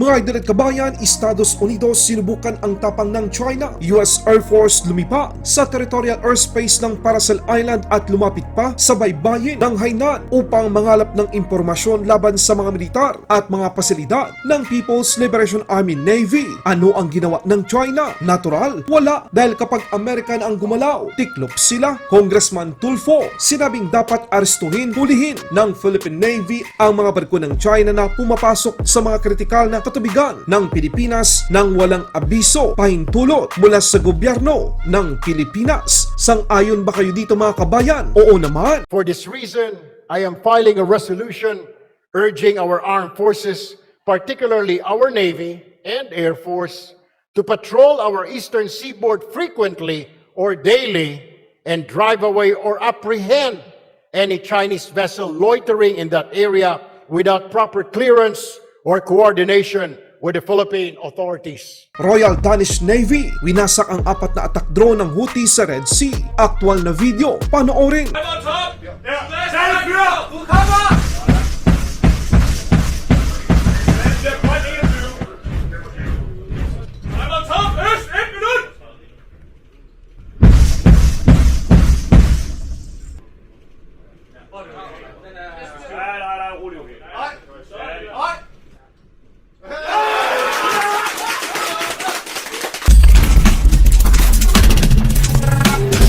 Mga idol at kabayan, Estados Unidos sinubukan ang tapang ng China. US Air Force lumipad sa territorial airspace ng Paracel Island at lumapit pa sa baybayin ng Hainan upang mangalap ng impormasyon laban sa mga militar at mga pasilidad ng People's Liberation Army Navy. Ano ang ginawa ng China? Natural, wala dahil kapag American ang gumalaw, tiklop sila. Congressman Tulfo, sinabing dapat arestuhin, hulihin ng Philippine Navy ang mga barko ng China na pumapasok sa mga kritikal na katubigan ng Pilipinas nang walang abiso, pahintulot mula sa gobyerno ng Pilipinas. Sang-ayon ba kayo dito mga kabayan? Oo naman. For this reason, I am filing a resolution urging our armed forces, particularly our Navy and Air Force, to patrol our eastern seaboard frequently or daily and drive away or apprehend any Chinese vessel loitering in that area without proper clearance or coordination with the Philippine authorities. Royal Danish Navy, winasak ang apat na attack drone ng Houthi sa Red Sea. Aktual na video, panoorin. Time on top! Seilführer! Du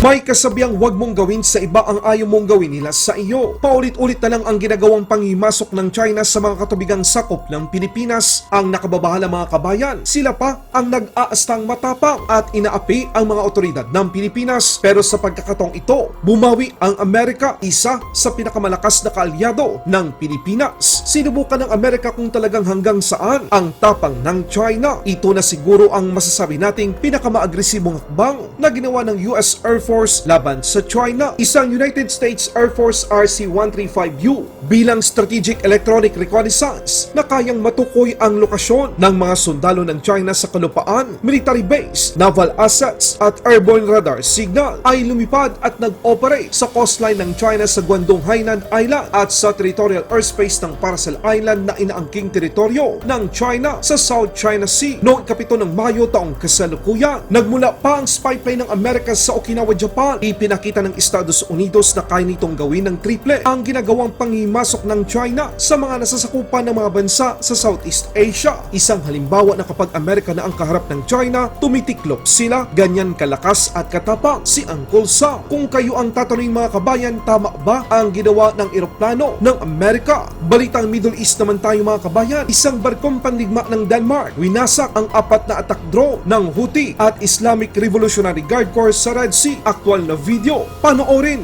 May kasabiang huwag mong gawin sa iba ang ayaw mong gawin nila sa iyo. Paulit-ulit na lang ang ginagawang pangimasok ng China sa mga katubigang sakop ng Pilipinas. Ang nakababahala mga kabayan, sila pa ang nag-aastang matapang at inaapi ang mga otoridad ng Pilipinas. Pero sa pagkakatong ito, bumawi ang Amerika, isa sa pinakamalakas na kaalyado ng Pilipinas. Sinubukan ng Amerika kung talagang hanggang saan ang tapang ng China. Ito na siguro ang masasabi nating pinakamaagresibong hakbang na ginawa ng US Air Force laban sa China. Isang United States Air Force RC-135U bilang Strategic Electronic Reconnaissance na kayang matukoy ang lokasyon ng mga sundalo ng China sa kalupaan, military base, naval assets at airborne radar signal ay lumipad at nag-operate sa coastline ng China sa Guangdong Hainan Island at sa territorial airspace ng Paracel Island na inaangking teritoryo ng China sa South China Sea noong kapito ng Mayo taong kasalukuyan. Nagmula pa ang spy plane ng Amerika sa Okinawa, Japan. Ipinakita ng Estados Unidos na kaya nitong gawin ng triple ang ginagawang pangimasok ng China sa mga nasasakupan ng mga bansa sa Southeast Asia. Isang halimbawa na kapag Amerika na ang kaharap ng China, tumitiklop sila. Ganyan kalakas at katapang si Uncle Sam. Kung kayo ang tatanungin mga kabayan, tama ba ang ginawa ng eroplano ng Amerika? Balitang Middle East naman tayo mga kabayan. Isang barkong pandigma ng Denmark, winasak ang apat na attack drone ng Houthi at Islamic Revolutionary Guard Corps sa Red Sea. Aktual na video, panoorin.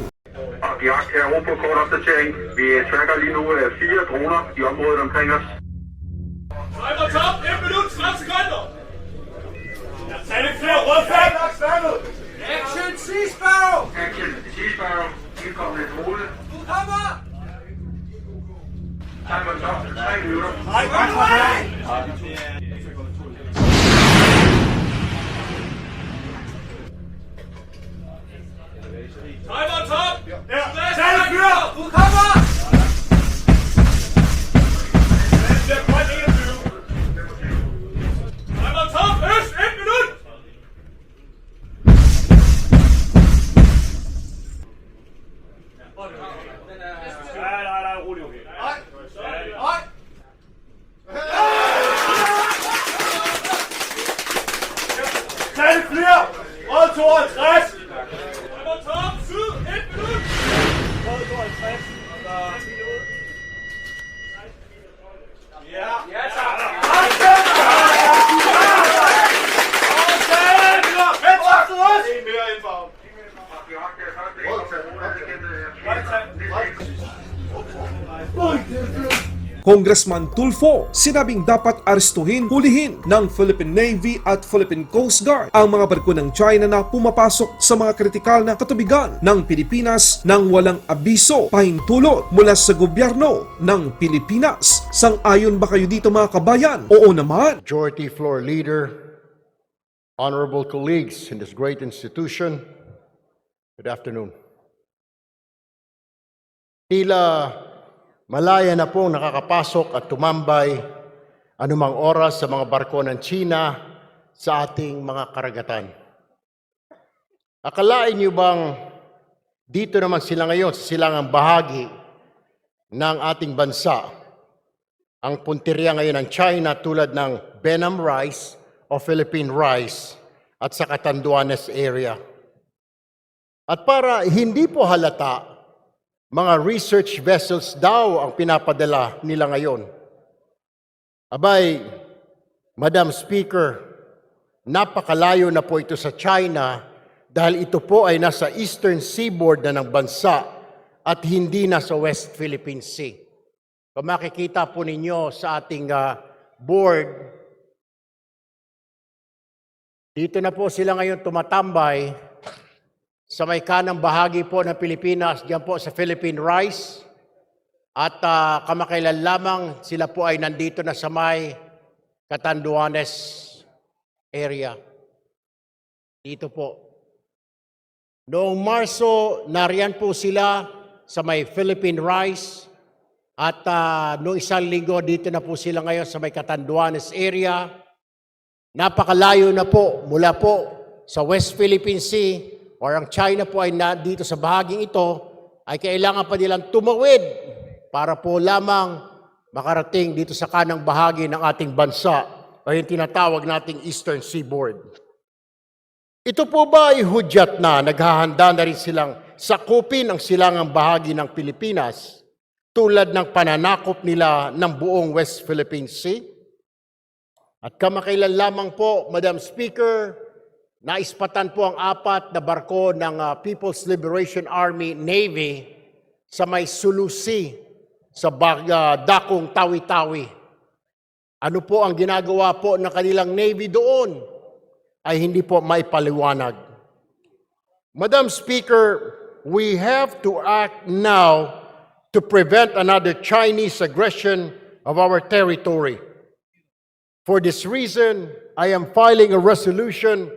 Og har her ro på kort opdatering. Vi tracker lige nu øh, fire droner i området omkring os. Time on top! 1 Minute, 30 sekunder! Tag lidt flere rødfald! Action, Sea Sparrow! Action, Sea Sparrow, indkommende drone. Du Kammer! Time on top, 3 minutter. Nej, kom nu Time on Congressman Tulfo, sinabing dapat arestuhin, hulihin ng Philippine Navy at Philippine Coast Guard ang mga barko ng China na pumapasok sa mga kritikal na katubigan ng Pilipinas nang walang abiso, pahintulot mula sa gobyerno ng Pilipinas. Sang-ayon ba kayo dito mga kabayan? Oo naman. Majority Floor Leader, honorable colleagues in this great institution, good afternoon. Tila malaya na pong nakakapasok at tumambay anumang oras sa mga barko ng China sa ating mga karagatan. Akalain niyo bang dito naman sila ngayon sa silangang bahagi ng ating bansa, ang punteriya ngayon ng China tulad ng Benham Rice o Philippine Rice at sa Catanduanes area. At para hindi po halata, mga research vessels daw ang pinapadala nila ngayon. Abay, Madam Speaker, napakalayo na po ito sa China dahil ito po ay nasa eastern seaboard na ng bansa at hindi na sa West Philippine Sea. Kung makikita po ninyo sa ating ah, board, dito na po sila ngayon tumatambay sa may kanang bahagi po ng Pilipinas, diyan po sa Philippine Rice. At ah, kamakailan lamang sila po ay nandito na sa may Catanduanes area. Dito po. Noong Marso, nariyan po sila sa may Philippine Rice. At uh, noong isang linggo, dito na po sila ngayon sa may Catanduanes area. Napakalayo na po mula po sa West Philippine Sea or ang China po ay dito sa bahaging ito ay kailangan pa nilang tumawid para po lamang makarating dito sa kanang bahagi ng ating bansa o yung tinatawag nating Eastern Seaboard. Ito po ba ay hudyat na naghahanda na rin silang sakupin ang silangang bahagi ng Pilipinas tulad ng pananakop nila ng buong West Philippine Sea? At kamakailan lamang po, Madam Speaker, naispatan po ang apat na barko ng ah, People's Liberation Army Navy sa may Sulusi sa bag- ah, dakong Tawi-Tawi. Ano po ang ginagawa po ng kanilang Navy doon? Ay hindi po maipaliwanag. Madam Speaker, we have to act now to prevent another Chinese aggression of our territory. For this reason, I am filing a resolution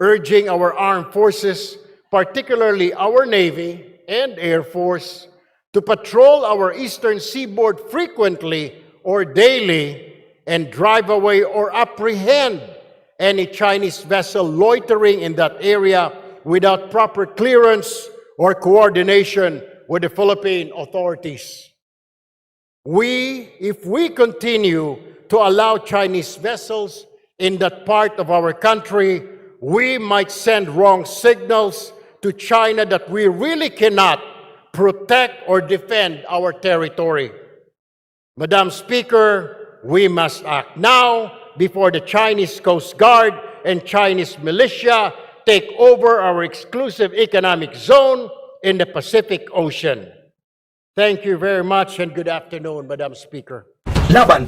urging our armed forces, particularly our Navy and Air Force, to patrol our eastern seaboard frequently or daily and drive away or apprehend any Chinese vessel loitering in that area without proper clearance or coordination with the Philippine authorities. We, if we continue to allow Chinese vessels in that part of our country, we might send wrong signals to China that we really cannot protect or defend our territory. Madam Speaker, we must act now before the Chinese Coast Guard and Chinese militia take over our exclusive economic zone in the Pacific Ocean. Thank you very much and good afternoon, Madam Speaker. Laban.